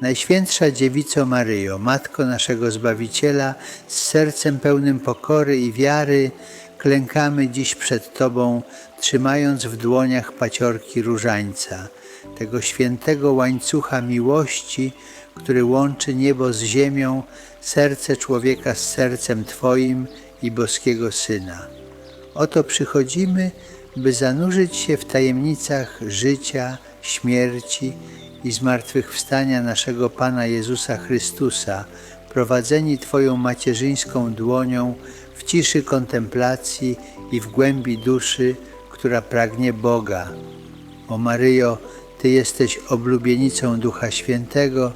Najświętsza Dziewico Maryjo, Matko naszego Zbawiciela, z sercem pełnym pokory i wiary klękamy dziś przed Tobą, trzymając w dłoniach paciorki różańca, tego świętego łańcucha miłości, który łączy niebo z ziemią, serce człowieka z sercem Twoim i boskiego Syna. Oto przychodzimy, by zanurzyć się w tajemnicach życia, śmierci i zmartwychwstania naszego Pana Jezusa Chrystusa, prowadzeni Twoją macierzyńską dłonią w ciszy kontemplacji i w głębi duszy, która pragnie Boga. O Maryjo, Ty jesteś oblubienicą Ducha Świętego,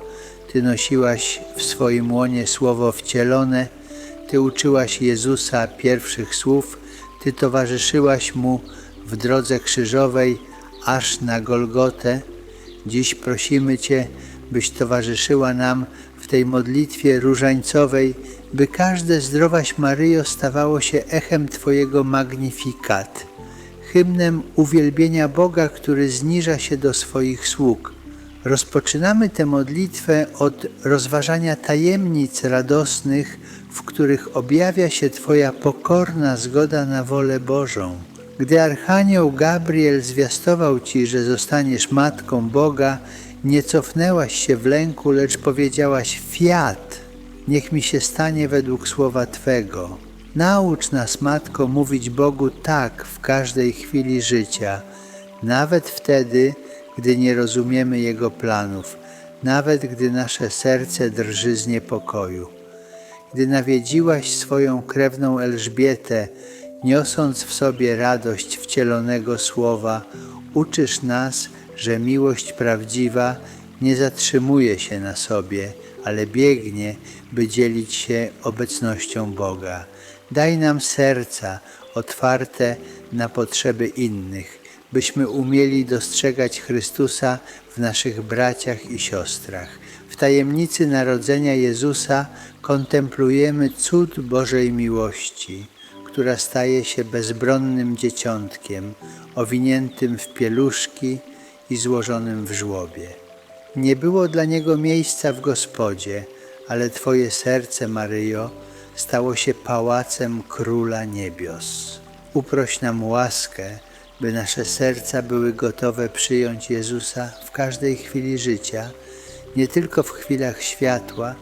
Ty nosiłaś w swoim łonie słowo wcielone, Ty uczyłaś Jezusa pierwszych słów, Ty towarzyszyłaś Mu w drodze krzyżowej aż na Golgotę. Dziś prosimy Cię, byś towarzyszyła nam w tej modlitwie różańcowej, by każde zdrowaś Maryjo stawało się echem Twojego magnifikat, hymnem uwielbienia Boga, który zniża się do swoich sług. Rozpoczynamy tę modlitwę od rozważania tajemnic radosnych, w których objawia się Twoja pokorna zgoda na wolę Bożą. Gdy Archanioł Gabriel zwiastował Ci, że zostaniesz Matką Boga, nie cofnęłaś się w lęku, lecz powiedziałaś fiat, niech mi się stanie według słowa Twego. Naucz nas, Matko, mówić Bogu tak w każdej chwili życia, nawet wtedy, gdy nie rozumiemy Jego planów, nawet gdy nasze serce drży z niepokoju. Gdy nawiedziłaś swoją krewną Elżbietę, niosąc w sobie radość wcielonego słowa, uczysz nas, że miłość prawdziwa nie zatrzymuje się na sobie, ale biegnie, by dzielić się obecnością Boga. Daj nam serca otwarte na potrzeby innych, byśmy umieli dostrzegać Chrystusa w naszych braciach i siostrach. W tajemnicy narodzenia Jezusa kontemplujemy cud Bożej miłości, która staje się bezbronnym dzieciątkiem, owiniętym w pieluszki i złożonym w żłobie. Nie było dla niego miejsca w gospodzie, ale Twoje serce, Maryjo, stało się pałacem Króla Niebios. Uproś nam łaskę, by nasze serca były gotowe przyjąć Jezusa w każdej chwili życia, nie tylko w chwilach światła,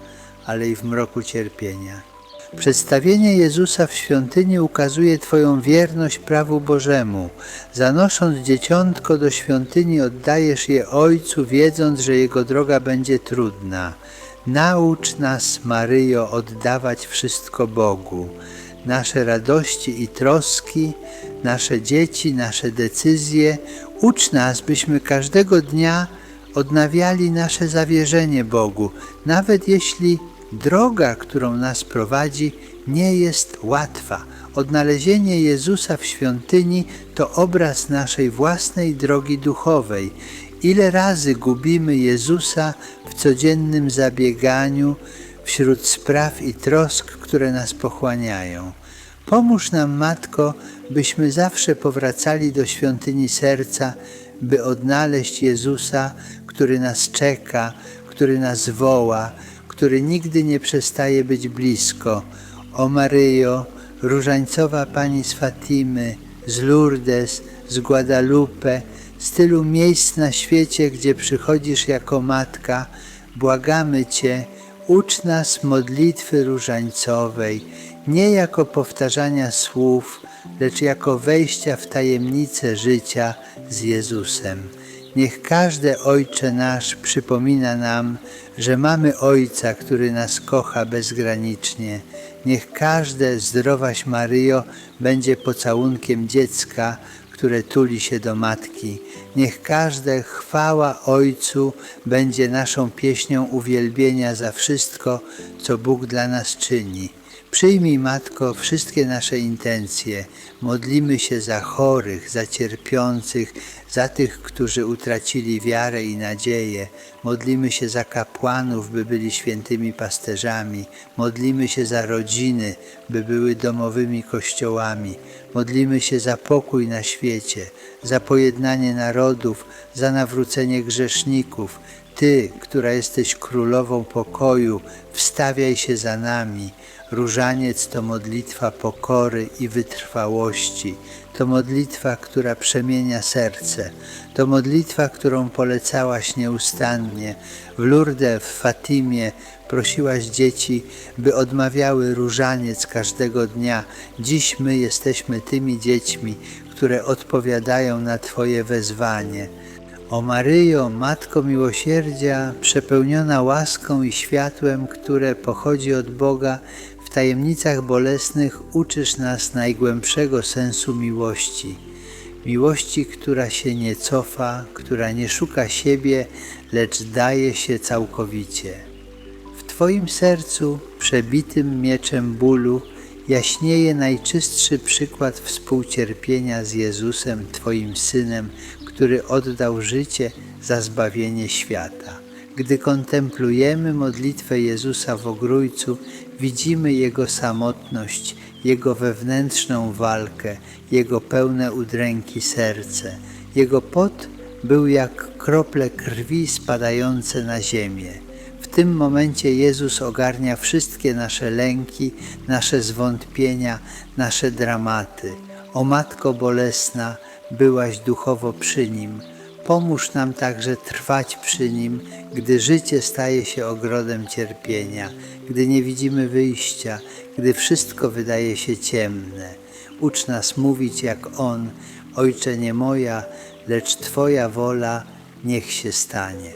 ale i w mroku cierpienia. Przedstawienie Jezusa w świątyni ukazuje Twoją wierność prawu Bożemu. Zanosząc dzieciątko do świątyni, oddajesz je Ojcu, wiedząc, że jego droga będzie trudna. Naucz nas, Maryjo, oddawać wszystko Bogu. Nasze radości i troski, nasze dzieci, nasze decyzje. Ucz nas, byśmy każdego dnia odnawiali nasze zawierzenie Bogu, nawet jeśli droga, którą nas prowadzi, nie jest łatwa. Odnalezienie Jezusa w świątyni to obraz naszej własnej drogi duchowej. Ile razy gubimy Jezusa w codziennym zabieganiu wśród spraw i trosk, które nas pochłaniają. Pomóż nam, Matko, byśmy zawsze powracali do świątyni serca, by odnaleźć Jezusa, który nas czeka, który nas woła, który nigdy nie przestaje być blisko. O Maryjo, różańcowa Pani z Fatimy, z Lourdes, z Guadalupe, z tylu miejsc na świecie, gdzie przychodzisz jako matka, błagamy Cię, ucz nas modlitwy różańcowej, nie jako powtarzania słów, lecz jako wejścia w tajemnicę życia z Jezusem. Niech każdy Ojcze nasz przypomina nam, że mamy Ojca, który nas kocha bezgranicznie. Niech każde zdrowaś Maryjo będzie pocałunkiem dziecka, które tuli się do matki. Niech każde chwała Ojcu będzie naszą pieśnią uwielbienia za wszystko, co Bóg dla nas czyni. Przyjmij, Matko, wszystkie nasze intencje. Modlimy się za chorych, za cierpiących, za tych, którzy utracili wiarę i nadzieję. Modlimy się za kapłanów, by byli świętymi pasterzami. Modlimy się za rodziny, by były domowymi kościołami. Modlimy się za pokój na świecie, za pojednanie narodów, za nawrócenie grzeszników. Ty, która jesteś królową pokoju, wstawiaj się za nami. Różaniec to modlitwa pokory i wytrwałości. To modlitwa, która przemienia serce. To modlitwa, którą polecałaś nieustannie. W Lourdes, w Fatimie prosiłaś dzieci, by odmawiały różaniec każdego dnia. Dziś my jesteśmy tymi dziećmi, które odpowiadają na Twoje wezwanie. O Maryjo, Matko Miłosierdzia, przepełniona łaską i światłem, które pochodzi od Boga, w tajemnicach bolesnych uczysz nas najgłębszego sensu miłości. Miłości, która się nie cofa, która nie szuka siebie, lecz daje się całkowicie. W Twoim sercu, przebitym mieczem bólu, jaśnieje najczystszy przykład współcierpienia z Jezusem, Twoim Synem, który oddał życie za zbawienie świata. Gdy kontemplujemy modlitwę Jezusa w Ogrójcu, widzimy Jego samotność, Jego wewnętrzną walkę, Jego pełne udręki serce. Jego pot był jak krople krwi spadające na ziemię. W tym momencie Jezus ogarnia wszystkie nasze lęki, nasze zwątpienia, nasze dramaty. O Matko Bolesna, byłaś duchowo przy Nim. Pomóż nam także trwać przy Nim, gdy życie staje się ogrodem cierpienia, gdy nie widzimy wyjścia, gdy wszystko wydaje się ciemne. Ucz nas mówić jak On, Ojcze nie moja, lecz Twoja wola niech się stanie.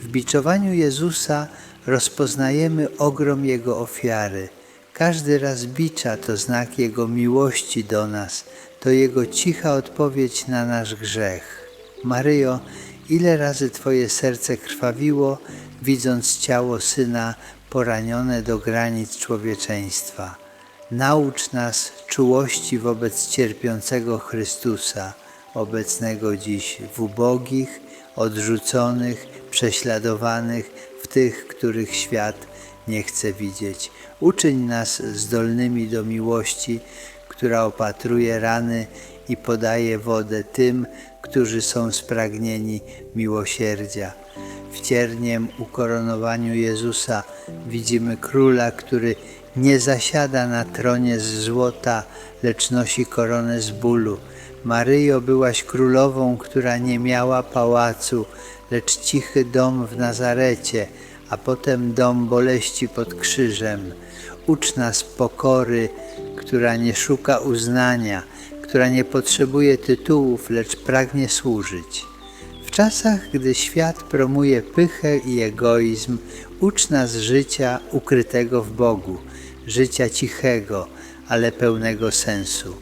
W biczowaniu Jezusa rozpoznajemy ogrom Jego ofiary. Każdy raz bicza to znak Jego miłości do nas, to Jego cicha odpowiedź na nasz grzech. Maryjo, ile razy Twoje serce krwawiło, widząc ciało Syna poranione do granic człowieczeństwa. Naucz nas czułości wobec cierpiącego Chrystusa, obecnego dziś w ubogich, odrzuconych, prześladowanych, w tych, których świat nie chce widzieć. Uczyń nas zdolnymi do miłości, która opatruje rany i podaje wodę tym, którzy są spragnieni miłosierdzia. W cierniem ukoronowaniu Jezusa widzimy króla, który nie zasiada na tronie z złota, lecz nosi koronę z bólu. Maryjo, byłaś królową, która nie miała pałacu, lecz cichy dom w Nazarecie, a potem dom boleści pod krzyżem. Ucz nas pokory, która nie szuka uznania, która nie potrzebuje tytułów, lecz pragnie służyć. W czasach, gdy świat promuje pychę i egoizm, ucz nas życia ukrytego w Bogu, życia cichego, ale pełnego sensu.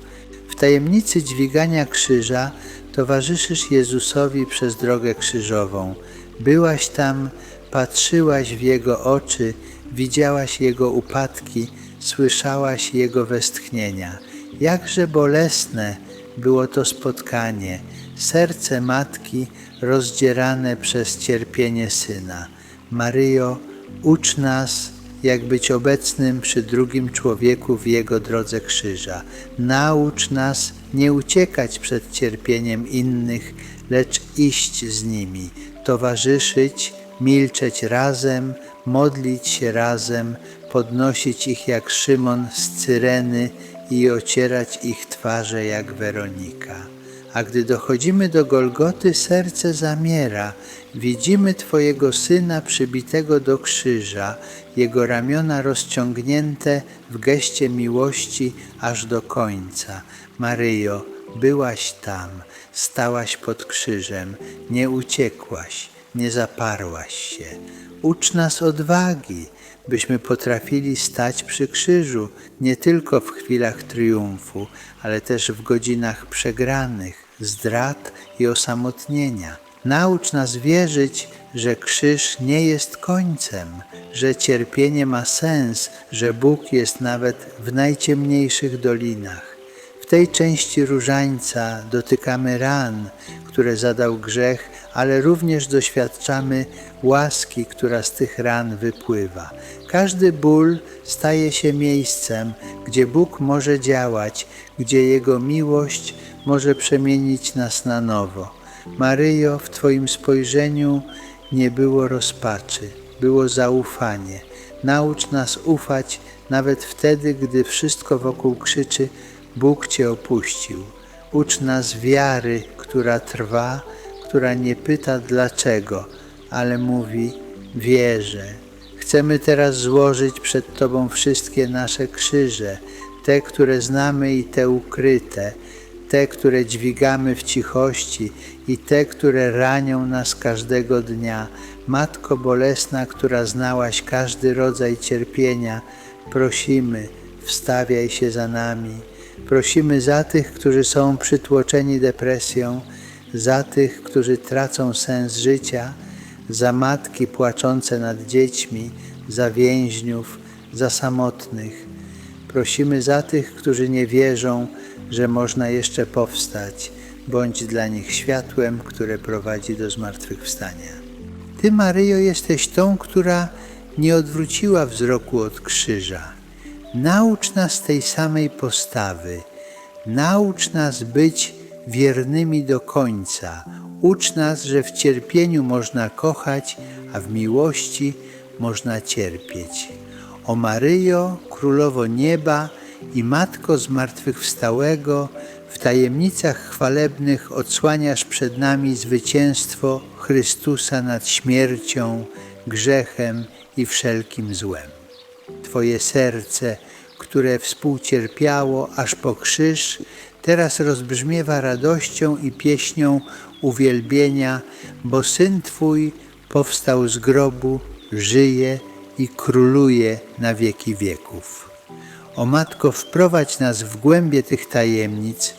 W tajemnicy dźwigania krzyża towarzyszysz Jezusowi przez drogę krzyżową. Byłaś tam, patrzyłaś w Jego oczy, widziałaś Jego upadki, słyszałaś Jego westchnienia. Jakże bolesne było to spotkanie, serce matki rozdzierane przez cierpienie syna. Maryjo, ucz nas, jak być obecnym przy drugim człowieku w jego drodze krzyża. Naucz nas nie uciekać przed cierpieniem innych, lecz iść z nimi, towarzyszyć, milczeć razem, modlić się razem, podnosić ich jak Szymon z Cyreny i ocierać ich twarze jak Weronika. A gdy dochodzimy do Golgoty, serce zamiera. Widzimy Twojego Syna przybitego do krzyża, Jego ramiona rozciągnięte w geście miłości aż do końca. Maryjo, byłaś tam, stałaś pod krzyżem, nie uciekłaś, nie zaparłaś się. Ucz nas odwagi, byśmy potrafili stać przy krzyżu nie tylko w chwilach triumfu, ale też w godzinach przegranych, zdrad i osamotnienia. Naucz nas wierzyć, że krzyż nie jest końcem, że cierpienie ma sens, że Bóg jest nawet w najciemniejszych dolinach. W tej części różańca dotykamy ran, które zadał grzech, ale również doświadczamy łaski, która z tych ran wypływa. Każdy ból staje się miejscem, gdzie Bóg może działać, gdzie Jego miłość może przemienić nas na nowo. Maryjo, w Twoim spojrzeniu nie było rozpaczy, było zaufanie. Naucz nas ufać nawet wtedy, gdy wszystko wokół krzyczy: Bóg Cię opuścił. Ucz nas wiary, która trwa, która nie pyta dlaczego, ale mówi: Wierzę. Chcemy teraz złożyć przed Tobą wszystkie nasze krzyże, te, które znamy i te ukryte, te, które dźwigamy w cichości i te, które ranią nas każdego dnia. Matko bolesna, która znałaś każdy rodzaj cierpienia, prosimy, wstawiaj się za nami. Prosimy za tych, którzy są przytłoczeni depresją, za tych, którzy tracą sens życia, za matki płaczące nad dziećmi, za więźniów, za samotnych. Prosimy za tych, którzy nie wierzą, że można jeszcze powstać. Bądź dla nich światłem, które prowadzi do zmartwychwstania. Ty, Maryjo, jesteś tą, która nie odwróciła wzroku od krzyża. Naucz nas tej samej postawy. Naucz nas być wiernymi do końca. Ucz nas, że w cierpieniu można kochać, a w miłości można cierpieć. O Maryjo, Królowo Nieba i Matko Zmartwychwstałego, w tajemnicach chwalebnych odsłaniasz przed nami zwycięstwo Chrystusa nad śmiercią, grzechem i wszelkim złem. Twoje serce, które współcierpiało aż po krzyż, teraz rozbrzmiewa radością i pieśnią uwielbienia, bo Syn Twój powstał z grobu, żyje i króluje na wieki wieków. O Matko, wprowadź nas w głębie tych tajemnic,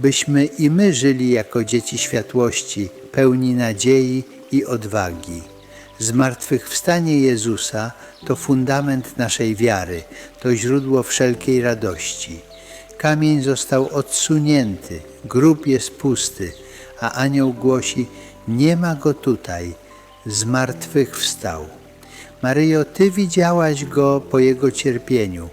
byśmy i my żyli jako dzieci światłości, pełni nadziei i odwagi. Zmartwychwstanie Jezusa to fundament naszej wiary, to źródło wszelkiej radości. Kamień został odsunięty, grób jest pusty, a anioł głosi: Nie ma go tutaj, zmartwychwstał. Maryjo, Ty widziałaś go po jego cierpieniu,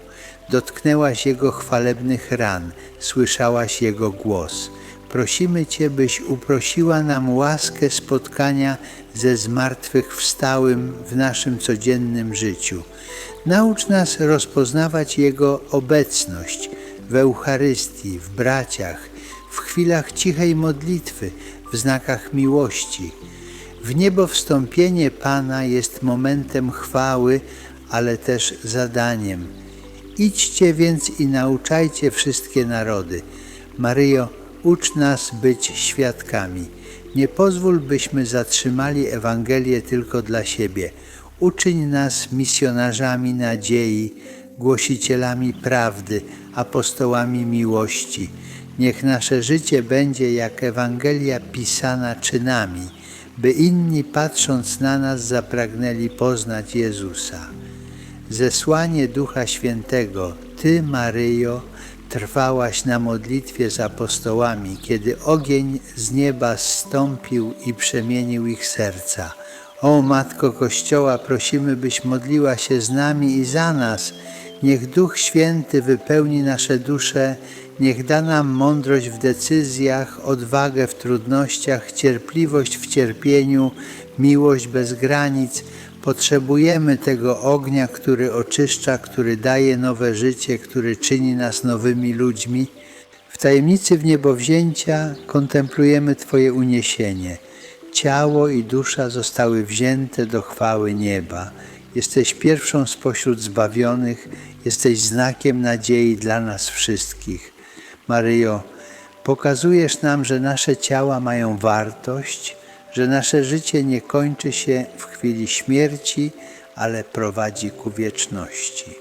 dotknęłaś jego chwalebnych ran, słyszałaś jego głos. Prosimy Cię, byś uprosiła nam łaskę spotkania ze zmartwychwstałym w naszym codziennym życiu. Naucz nas rozpoznawać Jego obecność w Eucharystii, w braciach, w chwilach cichej modlitwy, w znakach miłości. W niebo wstąpienie Pana jest momentem chwały, ale też zadaniem. Idźcie więc i nauczajcie wszystkie narody. Maryjo, ucz nas być świadkami. Nie pozwól, byśmy zatrzymali Ewangelię tylko dla siebie. Uczyń nas misjonarzami nadziei, głosicielami prawdy, apostołami miłości. Niech nasze życie będzie jak Ewangelia pisana czynami, by inni patrząc na nas zapragnęli poznać Jezusa. Zesłanie Ducha Świętego, Ty, Maryjo, trwałaś na modlitwie z apostołami, kiedy ogień z nieba zstąpił i przemienił ich serca. O Matko Kościoła, prosimy, byś modliła się z nami i za nas. Niech Duch Święty wypełni nasze dusze, niech da nam mądrość w decyzjach, odwagę w trudnościach, cierpliwość w cierpieniu, miłość bez granic. Potrzebujemy tego ognia, który oczyszcza, który daje nowe życie, który czyni nas nowymi ludźmi. W tajemnicy wniebowzięcia kontemplujemy Twoje uniesienie. Ciało i dusza zostały wzięte do chwały nieba. Jesteś pierwszą spośród zbawionych, jesteś znakiem nadziei dla nas wszystkich. Maryjo, pokazujesz nam, że nasze ciała mają wartość, że nasze życie nie kończy się w chwili śmierci, ale prowadzi ku wieczności.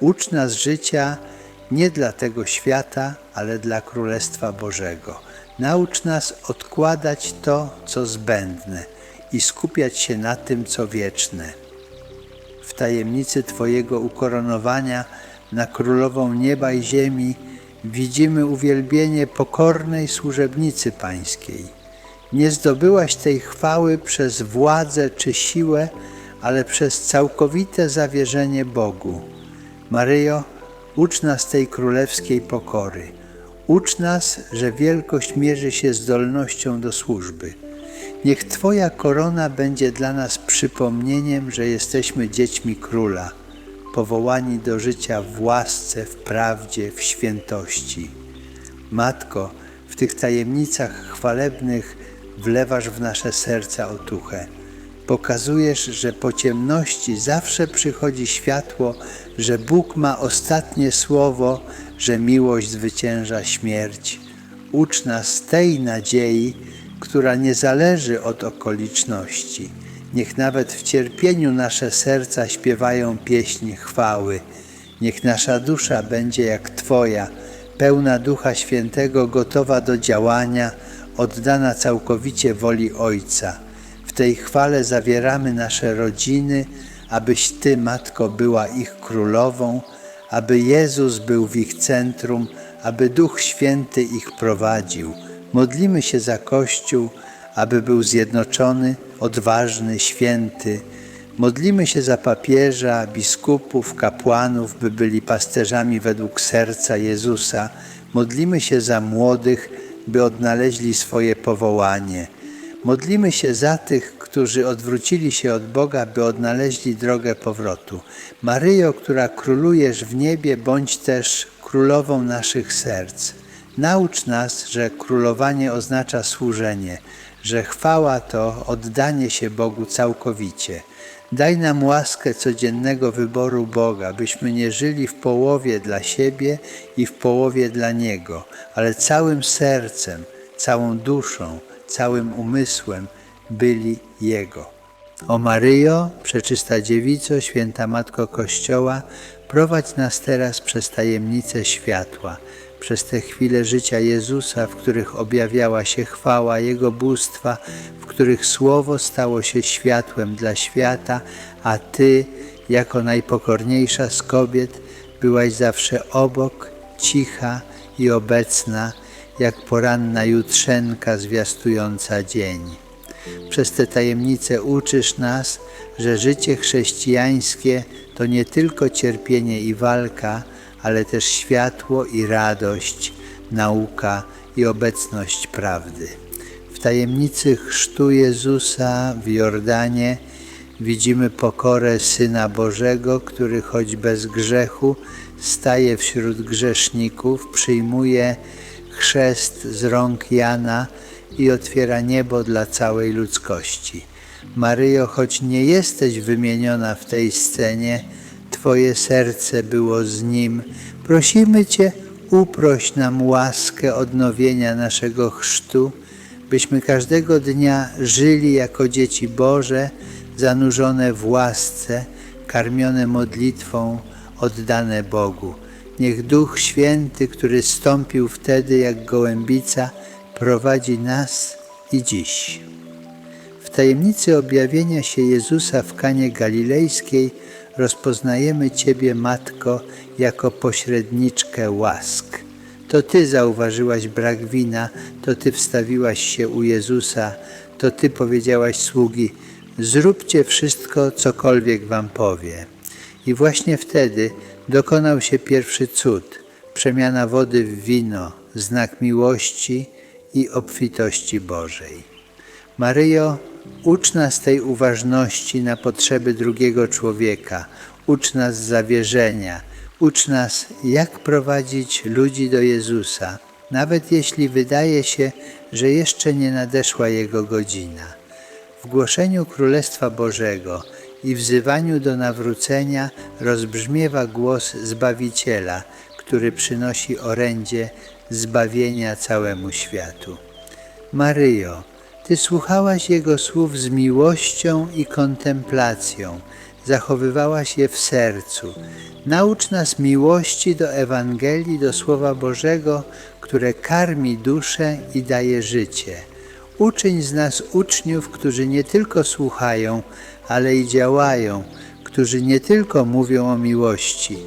Ucz nas życia nie dla tego świata, ale dla Królestwa Bożego. Naucz nas odkładać to, co zbędne i skupiać się na tym, co wieczne. W tajemnicy Twojego ukoronowania na Królową Nieba i Ziemi widzimy uwielbienie pokornej służebnicy Pańskiej. Nie zdobyłaś tej chwały przez władzę czy siłę, ale przez całkowite zawierzenie Bogu. Maryjo, ucz nas tej królewskiej pokory. Ucz nas, że wielkość mierzy się zdolnością do służby. Niech Twoja korona będzie dla nas przypomnieniem, że jesteśmy dziećmi króla, powołani do życia w łasce, w prawdzie, w świętości. Matko, w tych tajemnicach chwalebnych wlewasz w nasze serca otuchę. Pokazujesz, że po ciemności zawsze przychodzi światło, że Bóg ma ostatnie słowo, że miłość zwycięża śmierć. Ucz nas tej nadziei, która nie zależy od okoliczności. Niech nawet w cierpieniu nasze serca śpiewają pieśni chwały. Niech nasza dusza będzie jak Twoja, pełna Ducha Świętego, gotowa do działania, oddana całkowicie woli Ojca. W tej chwale zawieramy nasze rodziny, abyś Ty, Matko, była ich królową, aby Jezus był w ich centrum, aby Duch Święty ich prowadził. Modlimy się za Kościół, aby był zjednoczony, odważny, święty. Modlimy się za papieża, biskupów, kapłanów, by byli pasterzami według serca Jezusa. Modlimy się za młodych, by odnaleźli swoje powołanie. Modlimy się za tych, którzy odwrócili się od Boga, by odnaleźli drogę powrotu. Maryjo, która królujesz w niebie, bądź też królową naszych serc. Naucz nas, że królowanie oznacza służenie, że chwała to oddanie się Bogu całkowicie. Daj nam łaskę codziennego wyboru Boga, byśmy nie żyli w połowie dla siebie i w połowie dla Niego, ale całym sercem, całą duszą, całym umysłem byli Jego. O Maryjo, przeczysta dziewico, święta Matko Kościoła, prowadź nas teraz przez tajemnice światła, przez te chwile życia Jezusa, w których objawiała się chwała Jego bóstwa, w których Słowo stało się światłem dla świata, a Ty, jako najpokorniejsza z kobiet, byłaś zawsze obok, cicha i obecna, jak poranna jutrzenka zwiastująca dzień. Przez te tajemnice uczysz nas, że życie chrześcijańskie to nie tylko cierpienie i walka, ale też światło i radość, nauka i obecność prawdy. W tajemnicy chrztu Jezusa w Jordanie widzimy pokorę Syna Bożego, który choć bez grzechu staje wśród grzeszników, przyjmuje chrzest z rąk Jana i otwiera niebo dla całej ludzkości. Maryjo, choć nie jesteś wymieniona w tej scenie, Twoje serce było z Nim. Prosimy Cię, uproś nam łaskę odnowienia naszego chrztu, byśmy każdego dnia żyli jako dzieci Boże, zanurzone w łasce, karmione modlitwą, oddane Bogu. Niech Duch Święty, który stąpił wtedy jak gołębica, prowadzi nas i dziś. W tajemnicy objawienia się Jezusa w Kanie Galilejskiej rozpoznajemy Ciebie, Matko, jako pośredniczkę łask. To Ty zauważyłaś brak wina, to Ty wstawiłaś się u Jezusa, to Ty powiedziałaś sługi, zróbcie wszystko, cokolwiek Wam powie. I właśnie wtedy dokonał się pierwszy cud, przemiana wody w wino, znak miłości i obfitości Bożej. Maryjo, ucz nas tej uważności na potrzeby drugiego człowieka, ucz nas zawierzenia, ucz nas, jak prowadzić ludzi do Jezusa, nawet jeśli wydaje się, że jeszcze nie nadeszła Jego godzina. W głoszeniu Królestwa Bożego i wzywaniu do nawrócenia rozbrzmiewa głos Zbawiciela, który przynosi orędzie zbawienia całemu światu. Maryjo, Ty słuchałaś Jego słów z miłością i kontemplacją, zachowywałaś je w sercu. Naucz nas miłości do Ewangelii, do Słowa Bożego, które karmi duszę i daje życie. Uczyń z nas uczniów, którzy nie tylko słuchają, ale i działają, którzy nie tylko mówią o miłości,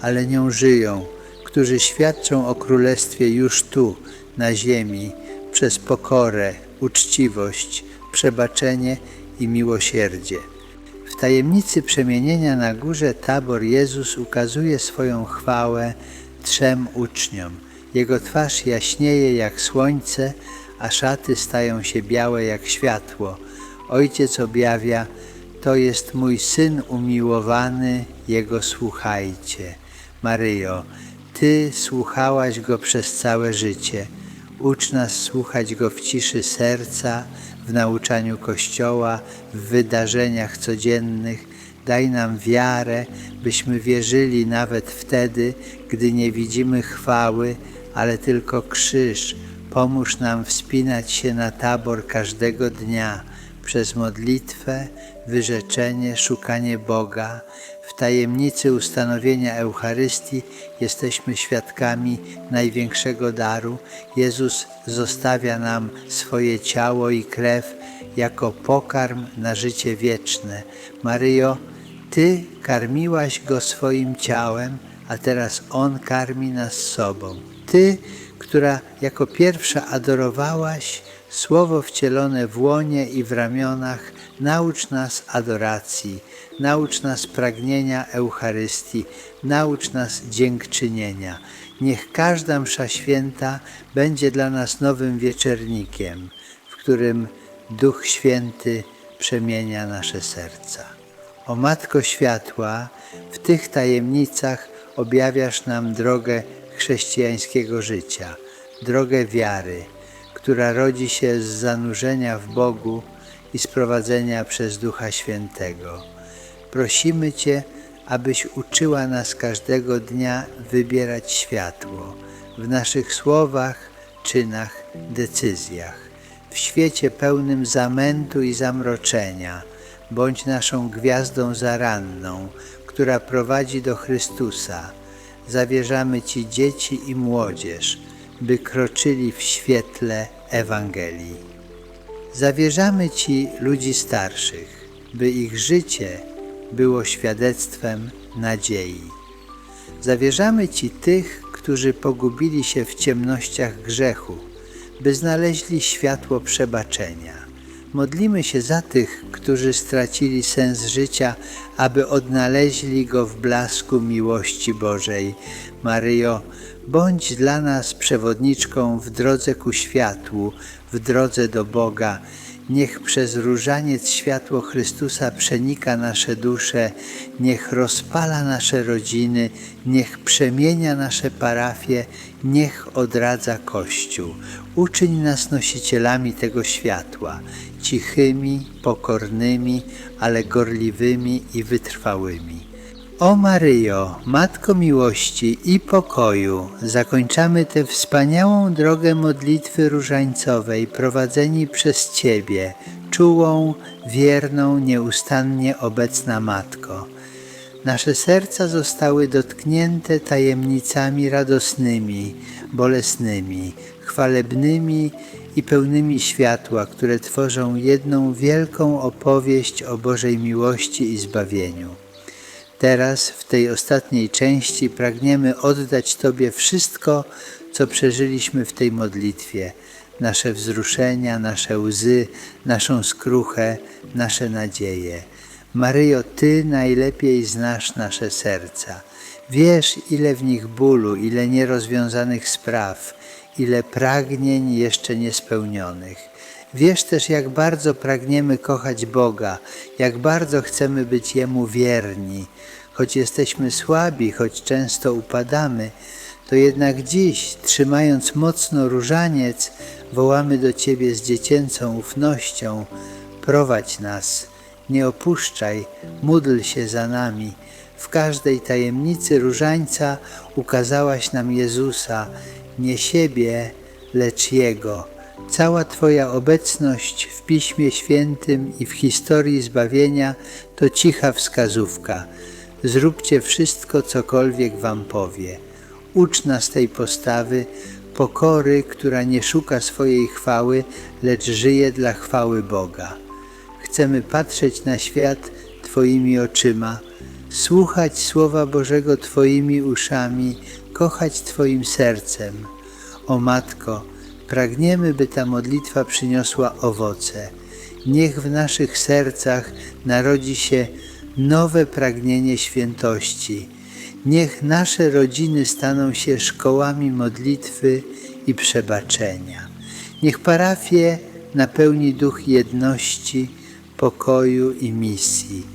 ale nią żyją, którzy świadczą o Królestwie już tu, na ziemi, przez pokorę, uczciwość, przebaczenie i miłosierdzie. W tajemnicy przemienienia na górze Tabor Jezus ukazuje swoją chwałę trzem uczniom. Jego twarz jaśnieje jak słońce, a szaty stają się białe jak światło. Ojciec objawia, to jest mój syn umiłowany, jego słuchajcie. Maryjo, Ty słuchałaś go przez całe życie. Ucz nas słuchać go w ciszy serca, w nauczaniu Kościoła, w wydarzeniach codziennych. Daj nam wiarę, byśmy wierzyli nawet wtedy, gdy nie widzimy chwały, ale tylko krzyż. Pomóż nam wspinać się na tabor każdego dnia przez modlitwę, wyrzeczenie, szukanie Boga. W tajemnicy ustanowienia Eucharystii jesteśmy świadkami największego daru. Jezus zostawia nam swoje ciało i krew jako pokarm na życie wieczne. Maryjo, Ty karmiłaś Go swoim ciałem, a teraz On karmi nas sobą. Ty, która jako pierwsza adorowałaś Słowo wcielone w łonie i w ramionach, naucz nas adoracji, naucz nas pragnienia Eucharystii, naucz nas dziękczynienia. Niech każda msza święta będzie dla nas nowym wieczernikiem, w którym Duch Święty przemienia nasze serca. O Matko Światła, w tych tajemnicach objawiasz nam drogę chrześcijańskiego życia, drogę wiary, która rodzi się z zanurzenia w Bogu i sprowadzenia przez Ducha Świętego. Prosimy Cię, abyś uczyła nas każdego dnia wybierać światło w naszych słowach, czynach, decyzjach. W świecie pełnym zamętu i zamroczenia, bądź naszą gwiazdą zaranną, która prowadzi do Chrystusa. Zawierzamy Ci dzieci i młodzież, by kroczyli w świetle Ewangelii. Zawierzamy Ci ludzi starszych, by ich życie było świadectwem nadziei. Zawierzamy Ci tych, którzy pogubili się w ciemnościach grzechu, by znaleźli światło przebaczenia. Modlimy się za tych, którzy stracili sens życia, aby odnaleźli go w blasku miłości Bożej. Maryjo, bądź dla nas przewodniczką w drodze ku światłu, w drodze do Boga. Niech przez różaniec światło Chrystusa przenika nasze dusze, niech rozpala nasze rodziny, niech przemienia nasze parafie, niech odradza Kościół. Uczyń nas nosicielami tego światła, cichymi, pokornymi, ale gorliwymi i wytrwałymi. O Maryjo, Matko miłości i pokoju, zakończamy tę wspaniałą drogę modlitwy różańcowej prowadzeni przez Ciebie, czułą, wierną, nieustannie obecna Matko. Nasze serca zostały dotknięte tajemnicami radosnymi, bolesnymi, chwalebnymi i pełnymi światła, które tworzą jedną wielką opowieść o Bożej miłości i zbawieniu. Teraz, w tej ostatniej części, pragniemy oddać Tobie wszystko, co przeżyliśmy w tej modlitwie nasze wzruszenia, nasze łzy, naszą skruchę, nasze nadzieje. Maryjo, Ty najlepiej znasz nasze serca. Wiesz, ile w nich bólu, ile nierozwiązanych spraw, ile pragnień jeszcze niespełnionych. Wiesz też, jak bardzo pragniemy kochać Boga, jak bardzo chcemy być Jemu wierni. Choć jesteśmy słabi, choć często upadamy, to jednak dziś, trzymając mocno różaniec, wołamy do Ciebie z dziecięcą ufnością: prowadź nas, nie opuszczaj, módl się za nami. W każdej tajemnicy różańca ukazałaś nam Jezusa, nie siebie, lecz Jego. Cała Twoja obecność w Piśmie Świętym i w historii zbawienia to cicha wskazówka. Zróbcie wszystko, cokolwiek Wam powie. Ucz nas tej postawy, pokory, która nie szuka swojej chwały, lecz żyje dla chwały Boga. Chcemy patrzeć na świat Twoimi oczyma, słuchać Słowa Bożego Twoimi uszami, kochać Twoim sercem. O Matko, pragniemy, by ta modlitwa przyniosła owoce. Niech w naszych sercach narodzi się nowe pragnienie świętości. Niech nasze rodziny staną się szkołami modlitwy i przebaczenia. Niech parafię napełni duch jedności, pokoju i misji.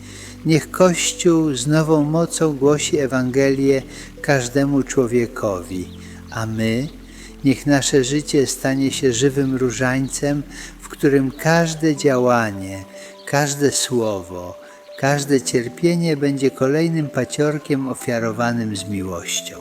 Niech Kościół z nową mocą głosi Ewangelię każdemu człowiekowi, a my niech nasze życie stanie się żywym różańcem, w którym każde działanie, każde słowo, każde cierpienie będzie kolejnym paciorkiem ofiarowanym z miłością.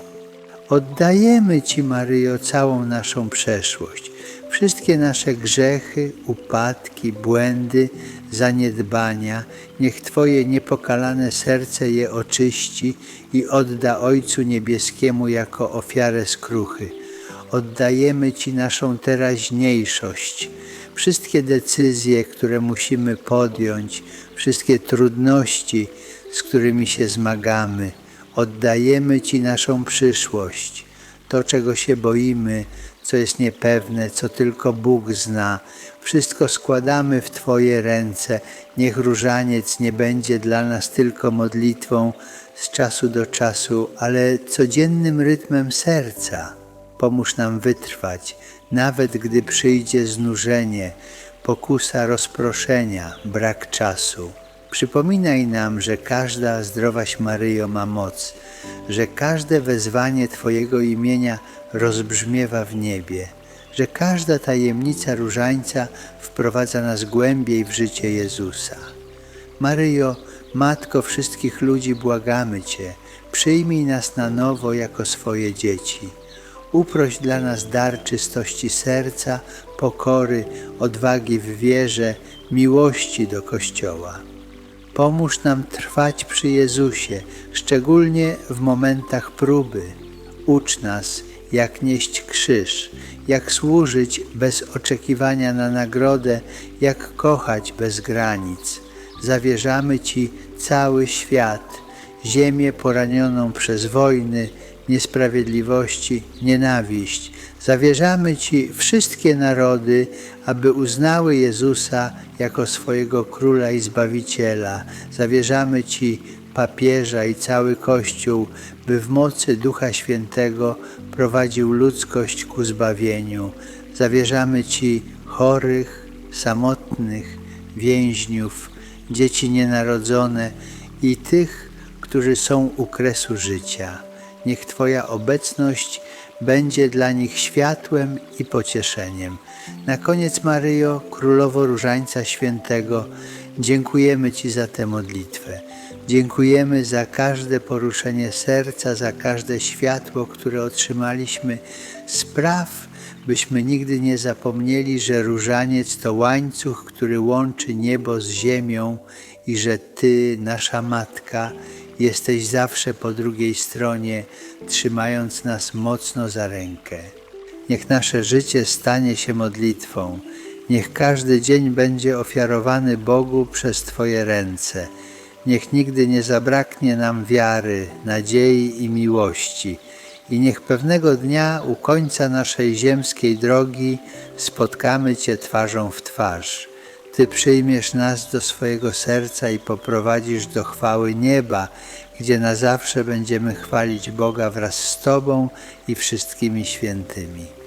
Oddajemy Ci, Maryjo, całą naszą przeszłość, wszystkie nasze grzechy, upadki, błędy, zaniedbania. Niech Twoje niepokalane serce je oczyści i odda Ojcu Niebieskiemu jako ofiarę skruchy. Oddajemy Ci naszą teraźniejszość, wszystkie decyzje, które musimy podjąć, wszystkie trudności, z którymi się zmagamy. Oddajemy Ci naszą przyszłość, to czego się boimy, co jest niepewne, co tylko Bóg zna. Wszystko składamy w Twoje ręce. Niech różaniec nie będzie dla nas tylko modlitwą z czasu do czasu, ale codziennym rytmem serca. Pomóż nam wytrwać, nawet gdy przyjdzie znużenie, pokusa rozproszenia, brak czasu. Przypominaj nam, że każda zdrowaś Maryjo ma moc, że każde wezwanie Twojego imienia rozbrzmiewa w niebie, że każda tajemnica różańca wprowadza nas głębiej w życie Jezusa. Maryjo, Matko wszystkich ludzi, błagamy Cię, przyjmij nas na nowo jako swoje dzieci. Uproś dla nas dar czystości serca, pokory, odwagi w wierze, miłości do Kościoła. Pomóż nam trwać przy Jezusie, szczególnie w momentach próby. Ucz nas, jak nieść krzyż, jak służyć bez oczekiwania na nagrodę, jak kochać bez granic. Zawierzamy Ci cały świat, ziemię poranioną przez wojny, niesprawiedliwości, nienawiść. Zawierzamy Ci wszystkie narody, aby uznały Jezusa jako swojego Króla i Zbawiciela. Zawierzamy Ci papieża i cały Kościół, by w mocy Ducha Świętego prowadził ludzkość ku zbawieniu. Zawierzamy Ci chorych, samotnych, więźniów, dzieci nienarodzone i tych, którzy są u kresu życia. Niech Twoja obecność będzie dla nich światłem i pocieszeniem. Na koniec, Maryjo, Królowo Różańca Świętego, dziękujemy Ci za tę modlitwę. Dziękujemy za każde poruszenie serca, za każde światło, które otrzymaliśmy. Spraw, byśmy nigdy nie zapomnieli, że różaniec to łańcuch, który łączy niebo z ziemią i że Ty, nasza Matka, jesteś zawsze po drugiej stronie, trzymając nas mocno za rękę. Niech nasze życie stanie się modlitwą. Niech każdy dzień będzie ofiarowany Bogu przez Twoje ręce. Niech nigdy nie zabraknie nam wiary, nadziei i miłości. I niech pewnego dnia u końca naszej ziemskiej drogi spotkamy Cię twarzą w twarz. Ty przyjmiesz nas do swojego serca i poprowadzisz do chwały nieba, gdzie na zawsze będziemy chwalić Boga wraz z Tobą i wszystkimi świętymi.